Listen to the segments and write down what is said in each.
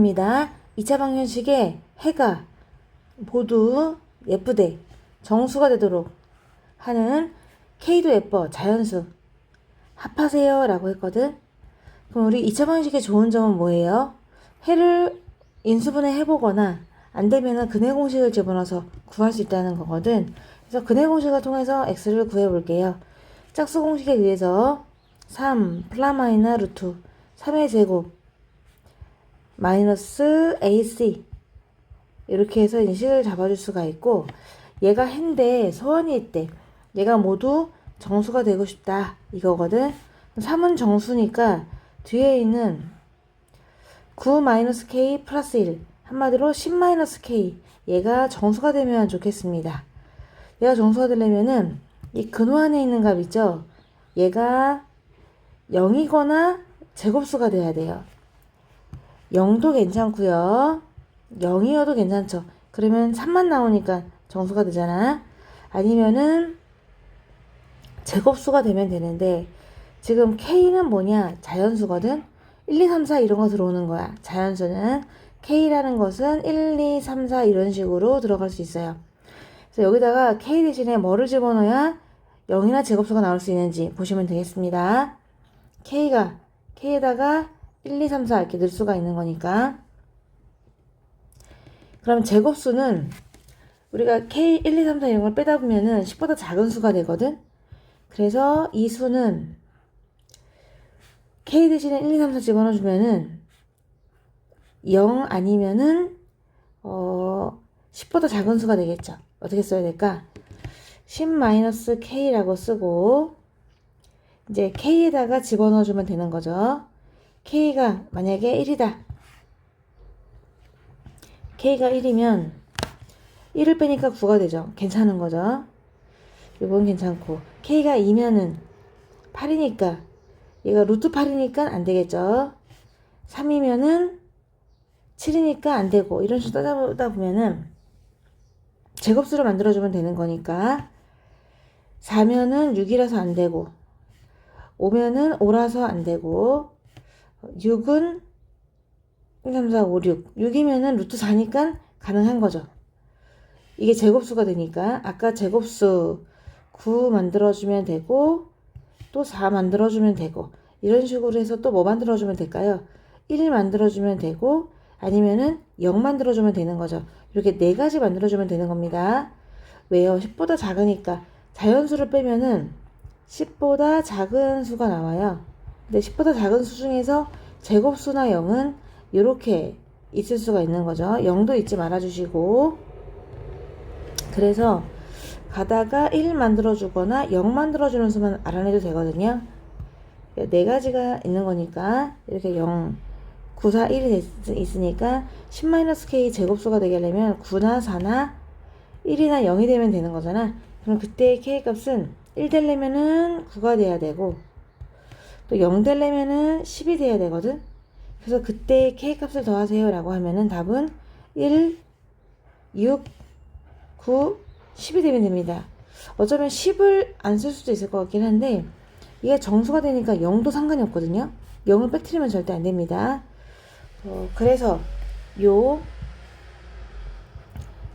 5번입니다. 2차 방정식에 해가 모두 예쁘대 정수가 되도록 하는 K도 예뻐 자연수 합하세요 라고 했거든. 그럼 우리 2차 방정식의 좋은 점은 뭐예요? 해를 인수분해 해보거나 안 되면은 근해 공식을 집어넣어서 구할 수 있다는 거거든. 그래서 근해 공식을 통해서 x를 구해 볼게요. 짝수 공식에 의해서 3 플라마이나 루트 3의 제곱 마이너스 AC 이렇게 해서 인식을 잡아줄 수가 있고 얘가 해인데 소원이 있대. 얘가 모두 정수가 되고 싶다 이거거든. 3은 정수니까 뒤에 있는 9 마이너스 K 플러스 1 한마디로 10 마이너스 K 얘가 정수가 되면 좋겠습니다. 얘가 정수가 되려면은 이 근호 안에 있는 값 있죠? 얘가 0이거나 제곱수가 돼야 돼요. 0도 괜찮고요. 0이어도 괜찮죠. 그러면 3만 나오니까 정수가 되잖아. 아니면은 제곱수가 되면 되는데 지금 K는 뭐냐? 자연수거든. 1, 2, 3, 4 이런 거 들어오는 거야. 자연수는 K라는 것은 1, 2, 3, 4 이런 식으로 들어갈 수 있어요. 그래서 여기다가 K 대신에 뭐를 집어넣어야 0이나 제곱수가 나올 수 있는지 보시면 되겠습니다. K가 K에다가 1, 2, 3, 4 이렇게 넣을 수가 있는 거니까. 그럼 제곱수는 우리가 K 1, 2, 3, 4 이런 걸 빼다 보면은 10보다 작은 수가 되거든. 그래서 이 수는 K 대신에 1, 2, 3, 4 집어넣어 주면은 0 아니면은 어 10보다 작은 수가 되겠죠. 어떻게 써야 될까? 10-K라고 쓰고 이제 K에다가 집어넣어 주면 되는 거죠. K가 만약에 1이다. K가 1이면 1을 빼니까 9가 되죠. 괜찮은 거죠. 이건 괜찮고 K가 2면은 8이니까 얘가 루트 8이니까 안 되겠죠. 3이면은 7이니까 안 되고 이런 식으로 따져보다 보면은 제곱수를 만들어주면 되는 거니까 4면은 6이라서 안 되고 5면은 5라서 안 되고 6은 1, 3, 4, 5, 6 6이면은 루트 4니까 가능한 거죠. 이게 제곱수가 되니까 아까 제곱수 9 만들어주면 되고 또 4 만들어주면 되고 이런 식으로 해서 또 뭐 만들어주면 될까요? 1 만들어주면 되고 아니면은 0 만들어주면 되는 거죠. 이렇게 네 가지 만들어주면 되는 겁니다. 왜요? 10보다 작으니까 자연수를 빼면은 10보다 작은 수가 나와요. 근데 10보다 작은 수 중에서 제곱수나 0은 이렇게 있을 수가 있는 거죠. 0도 잊지 말아주시고 그래서 가다가 1 만들어주거나 0 만들어주는 수만 알아내도 되거든요. 네 가지가 있는 거니까 이렇게 0, 9, 4, 1이 있으니까 10-k 제곱수가 되게 하려면 9나 4나 1이나 0이 되면 되는 거잖아. 그럼 그때의 k 값은 1 되려면은 9가 돼야 되고 또 0 되려면은 10이 돼야 되거든. 그래서 그때 k 값을 더하세요 라고 하면은 답은 1, 6, 9, 10이 되면 됩니다. 어쩌면 10을 안 쓸 수도 있을 것 같긴 한데 이게 정수가 되니까 0도 상관이 없거든요. 0을 빼뜨리면 절대 안 됩니다. 어, 그래서 요네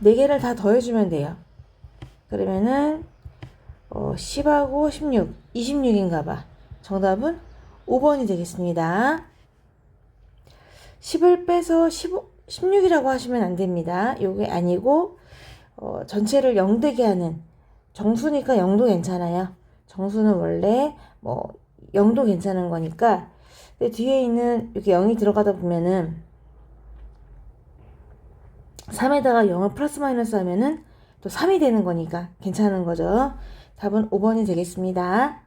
개를 다 더해주면 돼요. 그러면은 어, 10하고 16, 26인가 봐. 정답은 5번이 되겠습니다. 10을 빼서 15, 16이라고 하시면 안 됩니다. 요게 아니고 어, 전체를 0 되게 하는 정수니까 0도 괜찮아요. 정수는 원래 뭐 0도 괜찮은 거니까 근데 뒤에 있는 이렇게 0이 들어가다 보면은 3에다가 0을 플러스 마이너스 하면은 또 3이 되는 거니까 괜찮은 거죠. 답은 5번이 되겠습니다.